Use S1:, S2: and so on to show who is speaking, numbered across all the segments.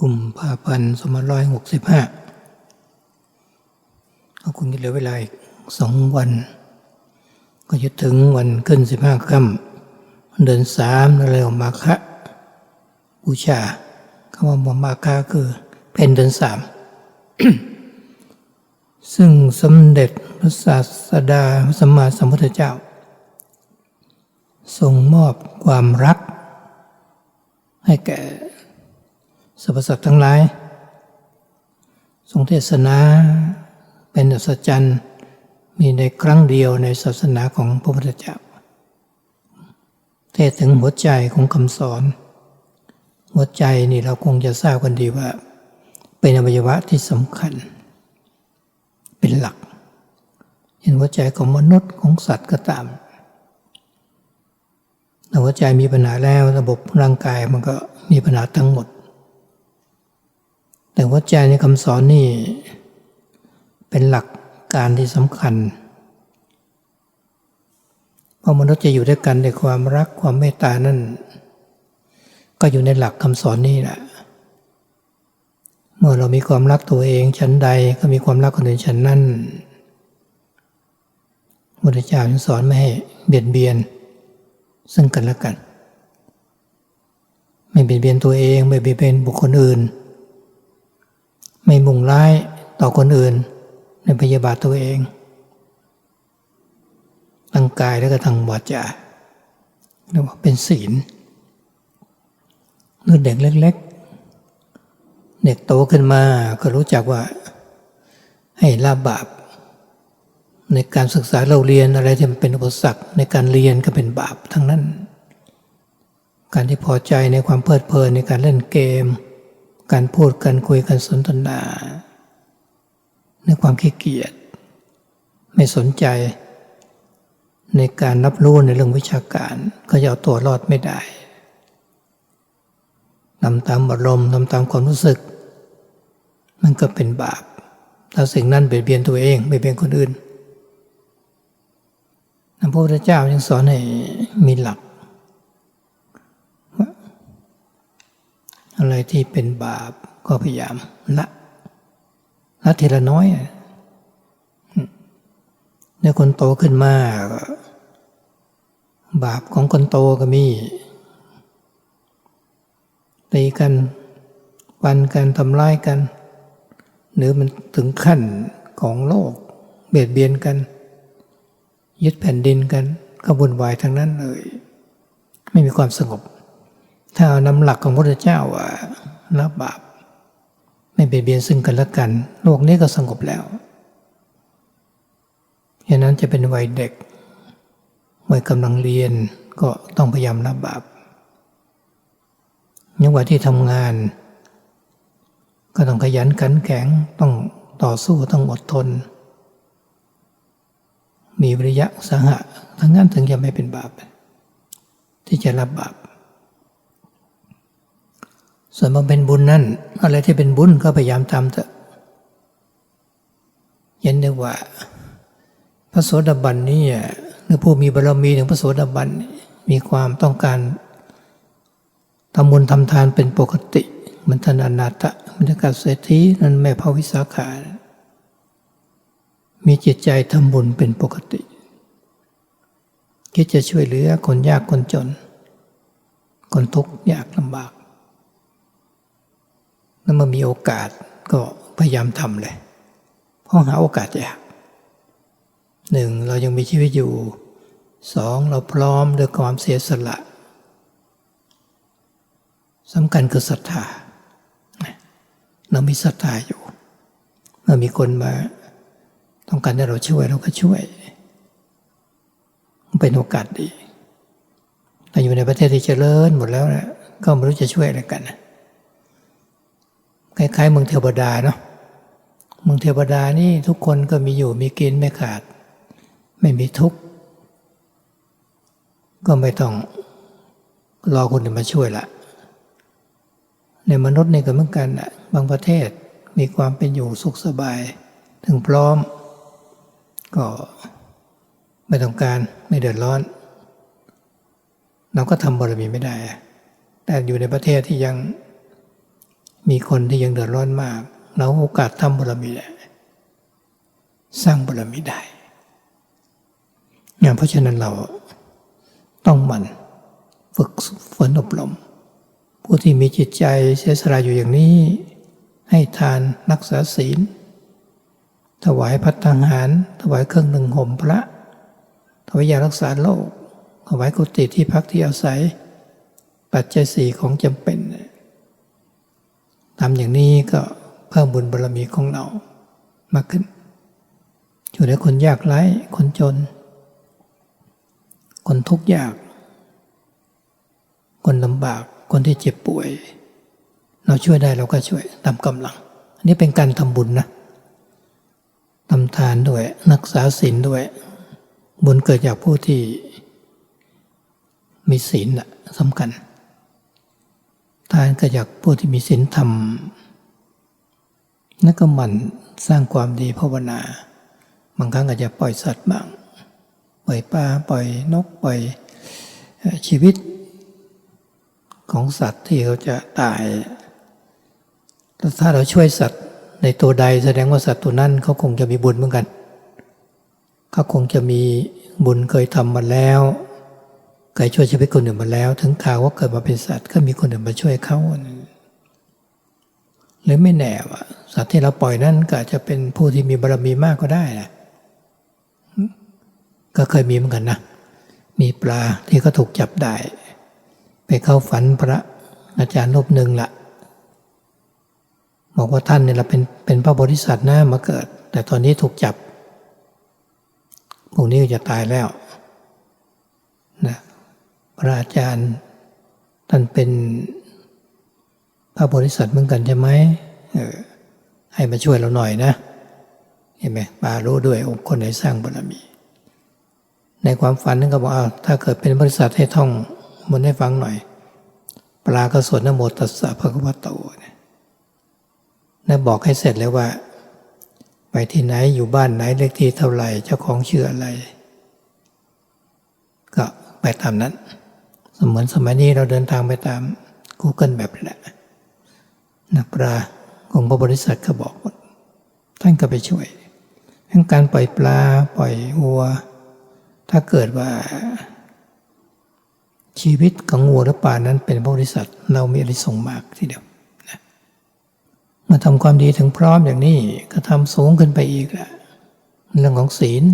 S1: กุมภาพันธ์สองพันร้อยหกสิบห้าก็คงจะเหลือเวลาอีกสองวัน ก็จะถึงวันขึ้นสิบห้าค่ำเดือนสามนั่นเลยมาคะบูชาคำว่ามาคะคือเพนเดือนสามซึ่งสมเด็จพระศาสดาสัมมาสัมพุทธเจ้าทรงมอบความรัก ให้แก่สรรพสัตว์ทั้งหลาย ทรงเทศนาเป็นอัศจรรย์มีในครั้งเดียวในศาสนาของพระพุทธเจ้า เทศถึงหัวใจของคำสอน หัวใจนี่เราคงจะทราบกันดีว่า เป็นอวัยวะที่สำคัญ เป็นหลัก เห็นหัวใจของมนุษย์ของสัตว์ก็ตาม หัวใจมีปัญหาแล้วระบบร่างกายมันก็มีปัญหาทั้งหมด แต่หัวใจในคำสอนนี่ เป็นหลักการที่สำคัญเพราะมนุษย์จะอยู่ด้วยกันในความรักความเมตตานั่น ก็อยู่ในหลักคำสอนนี่แหละเมื่อเรามีความรักตัวเองชั้นใดก็มีความรักคนอื่นชั้นนั้นพระเจ้าสอนไม่ให้เบียดเบียน ซึ่งกันและกัน ไม่เบียดเบียนตัวเองไม่เบียดเบียนบุคคลอื่น ไม่มุ่งร้ายต่อคนอื่น ในพยาบาทตัวเองทั้งกายและก็ทางวาจาเรียกว่าเป็นศีลเมื่อเด็กเล็ก ๆ เด็กโตขึ้นมาก็รู้จักว่าให้ละบาป ในการศึกษาเราเรียนอะไรที่มันเป็นอุปสรรคในการเรียนก็เป็นบาปทั้งนั้น การที่พอใจในความเพลิดเพลินในการเล่นเกม การพูดกันคุยกันสนทนา ในความขี้เกียจไม่สนใจ ในการรับรู้ในเรื่องวิชาการ ก็จะเอาตัวรอดไม่ได้ทำตามอารมณ์ทำตามความรู้สึก มันก็เป็นบาปถ้าสิ่งนั้นเบียดเบียนตัวเองเบียดเบียนคนอื่น พระพุทธเจ้ายังสอนให้มีหลัก อะไรที่เป็นบาปก็พยายามละละทีละน้อยเนี่ยคนโตขึ้นมาบาปของคนโตก็มีตีกันวันกันทำร้ายกัน หรือมันถึงขั้นของโลก เบียดเบียนกัน ยึดแผ่นดินกันก็บุญวายทั้งนั้นเลย ไม่มีความสงบ ถ้าเอานำหลักของพระพุทธเจ้าว่าละบาป ไม่เบียดเบียนซึ่งกันและกัน โลกนี้ก็สงบแล้วฉะนั้นจะเป็นวัยเด็กวัยกำลังเรียนก็ต้องพยายามละบาปยังว่าที่ทำงาน ก็ต้องขยันขันแข็งต้องต่อสู้ต้องอดทน มีวิริยะสหะทั้งนั้นถึงจะไม่เป็นบาป ที่จะรับบาป ส่วนมาเป็นบุญนั่นอะไรที่เป็นบุญก็พยายามทำเถอะยันเรียกว่า พระโสดาบันนี่หรือผู้มีบารมีถึงพระโสดาบันมีความต้องการทำบุญทำทานเป็นปกติ มันทนานาตะมันกัดเศรษฐีนั่นแม่พระวิสาขา มีจิตใจทำบุญเป็นปกติ คิดจะช่วยเหลือคนยากคนจน คนทุกข์ยากลำบากแล้วมามีโอกาสก็พยายามทำเลยเพราะหาโอกาสยากหนึ่งเรายังมีชีวิตอยู่สองเราพร้อมด้วยความเสียสละสำคัญคือศรัทธาเรามีศรัทธาอยู่เมื่อมีคนมา ต้องการให้เราช่วยเราก็ช่วย เป็นโอกาสดี แต่อยู่ในประเทศที่เจริญหมดแล้วนะก็ไม่รู้จะช่วยอะไรกันคล้ายๆเมืองเทวดาเนาะเมืองเทวดานี่ทุกคนก็มีอยู่มีกินไม่ขาด ไม่มีทุกข์ ก็ไม่ต้องรอคนอื่นมาช่วยละในมนุษย์นี่ก็เหมือนกันนะบางประเทศมีความเป็นอยู่สุขสบาย ถึงพร้อม ก็ไม่ต้องการไม่เดือดร้อน เราก็ทำบารมีไม่ได้ แต่อยู่ในประเทศที่ยังมีคนที่ยังเดือดร้อนมาก เราโอกาสทำบารมีได้สร้างบารมีได้เนี่ยเพราะฉะนั้นเราต้องหมันฝึกฝนอบรม ผู้ที่มีจิตใจเสียสละอยู่อย่างนี้ ให้ทานรักษาศีล ถวายพัฒหาร ถวายเครื่องหนึ่งห่มพระ ถวายยารักษาโรคถวายกุฏิที่พักที่อาศัย ปัจจัยสี่ของจำเป็นทำอย่างนี้ก็เพิ่มบุญบารมีของเรามากขึ้นอยู่ในคนยากไร้คนจน คนทุกข์ยาก คนลำบากคนที่เจ็บป่วย เราช่วยได้เราก็ช่วยตามกำลัง อันนี้เป็นการทำบุญนะ ทำทานด้วยรักษาศีลด้วย บุญเกิดจากผู้ที่มีศีลสำคัญ ทานเกิดจากผู้ที่มีศีลธรรมนั่นก็หมั่นสร้างความดีภาวนา บางครั้งอาจจะปล่อยสัตว์บ้าง ปล่อยปลาปล่อยนกปล่อยชีวิตของสัตว์ที่เขาจะตายถ้าเราช่วยสัตว์ ในตัวใดแสดงว่าสัตว์ตัวนั้นเขาคงจะมีบุญเหมือนกัน เขาคงจะมีบุญเคยทำมาแล้วเคยช่วยชีวิตคนอื่นมาแล้ว ถึงข่าวว่าเกิดมาเป็นสัตว์ก็มีคนอื่นมาช่วยเขาหรือไม่แน่ว่าสัตว์ที่เราปล่อยนั้นก็อาจจะเป็นผู้ที่มีบารมีมากก็ได้นะก็เคยมีเหมือนกันนะมีปลาที่เขาถูกจับได้ ไปเข้าฝันพระอาจารย์รูปหนึ่งละ บอกว่าท่านเนี่ยเราเป็นเป็นพระบริษัทนะมาเกิด แต่ตอนนี้ถูกจับพวกนี้จะตายแล้วนะพระอาจารย์ท่านเป็นพระบริษัทเหมือนกันใช่ไหมเออให้มาช่วยเราหน่อยนะเห็นไหมปารู้ด้วยองค์คนไหนสร้างบารมี ในความฝันนึงก็บอกเอาถ้าเกิดเป็นบริษัทให้ท่องมันให้ฟังหน่อย ปลาก็สวดนโมตัสสะพระคัมภีโตเนี่ย นะบอกให้เสร็จแล้วว่า ไปที่ไหนอยู่บ้านไหนเลขที่เท่าไหร่เจ้าของชื่ออะไร ก็ไปตามนั้นเหมือนสมัยนี้เราเดินทางไปตาม Google แบบนี้แหละนักปลาของพระบริษัทก็บอกท่านก็ไปช่วยทั้งการปล่อยปลาปล่อยวัว ถ้าเกิดว่า ชีวิตของวัวหรือปลานั้นเป็นบริษัทเรามีอริสงมากทีเดียว มื่อทำความดีถึงพร้อมอย่างนี้ก็ทำสูงขึ้นไปอีกแหละเรื่องของศีล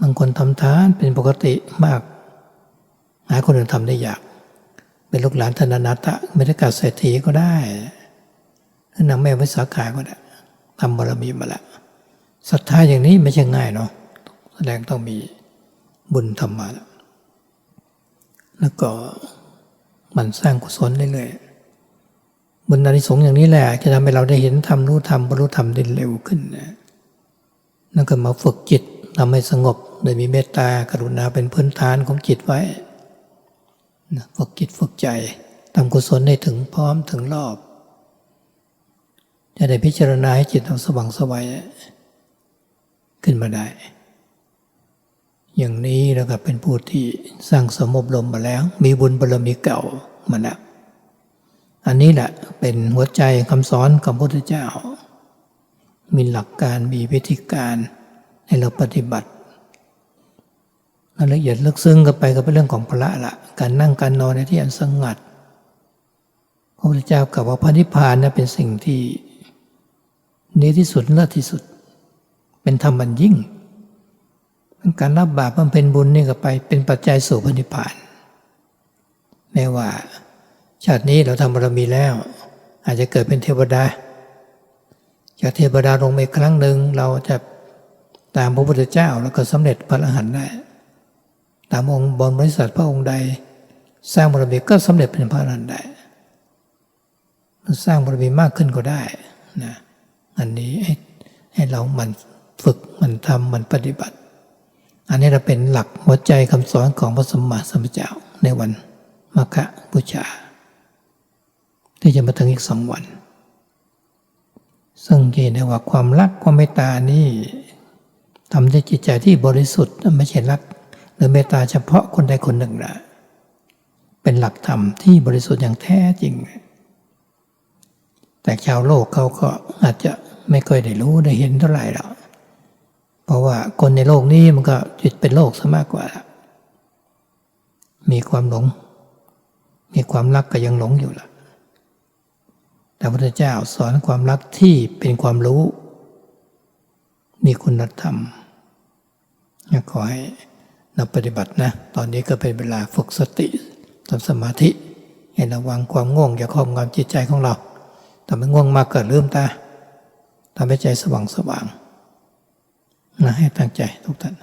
S1: บางคนทำทานเป็นปกติมาก หาคนอื่นทำได้ยาก เป็นลูกหลานธนนัตะไม่ได้กัดเศรษฐีก็ได้นางแม่วิสาขาก็ได้ทำบารมีมาแล้วศรัทธาอย่างนี้ไม่ใช่ง่ายเนาะแสดงต้องมีบุญทำมาแล้วแล้วก็มันสร้างกุศลเรื่อยๆ บุญอานิสงส์อย่างนี้แหละ จะทำให้เราได้เห็นธรรมรู้ธรรมบรรลุธรรมได้เร็วขึ้นนะนั่นก็มาฝึกจิตทำให้สงบโดยมีเมตตากรุณาเป็นพื้นฐานของจิตไว้ฝึกจิตฝึกใจทำกุศลให้ถึงพร้อมถึงรอบ จะได้พิจารณาให้จิตเราสว่างสวัยขึ้นมาได้ อย่างนี้แล้วก็เป็นผู้ที่สร้างสมบรมมาแล้ว มีบุญบารมีเก่ามาแล้ว อันนี้แหละเป็นหัวใจคำสอนของพระพุทธเจ้า มีหลักการมีวิธีการให้เราปฏิบัติรายละเอียดลึกซึ้งก็ไปก็เป็นเรื่องของพระละการนั่งการนอนในที่อันสงัดพระพุทธเจ้ากล่าวว่าพระนิพพานนะเป็นสิ่งที่ดีที่สุดเลิศที่สุด เป็นธรรมบันยิ่งการรับบาปบำเพ็ญบุญนี่ก็ไปเป็นปัจจัยสู่พระนิพพานแม้ว่า ชาตินี้เราทำบารมีแล้ว อาจจะเกิดเป็นเทวดาจากเทวดาลงไปครั้งหนึ่งเราจะตามพระพุทธเจ้าแล้วก็สำเร็จพระอรหันต์ได้ตามองค์บนบริษัทพระองค์ใด สร้างบารมีก็สำเร็จเป็นพระอรหันต์ได้สร้างบารมีมากขึ้นก็ได้นะอันนี้ให้ให้เรามันฝึกมันทำมันปฏิบัติ อันนี้เราเป็นหลักหัวใจคำสอนของพระสมมาสัมพุทธเจ้าในวันมาฆบูชา ที่จะมาถึงอีกสองวันซึ่งเห็นได้ว่าความรักความเมตตานี่ทำด้วยจิตใจที่บริสุทธิ์ไม่ใช่รัก หรือเมตตาเฉพาะคนใดคนหนึ่งนะเป็นหลักธรรมที่บริสุทธิ์อย่างแท้จริง แต่ชาวโลกเขาก็อาจจะไม่ค่อยได้รู้ได้เห็นเท่าไหร่หรอกเพราะว่าคนในโลกนี้มันก็จิตเป็นโลกซะมากกว่า มีความหลง มีความรักก็ยังหลงอยู่ล่ะ แต่พระพุทธเจ้าสอนความรักที่เป็นความรู้ มีคุณธรรมขอให้นับปฏิบัตินะ ตอนนี้ก็เป็นเวลาฝึกสติทำสมาธิ ให้ระวังความง่วงอย่าครอบงำจิตใจของเราทำให้ง่วงมากเกิดลืมตาทำให้ใจสว่างสว่างนะให้ตั้งใจทุกท่าน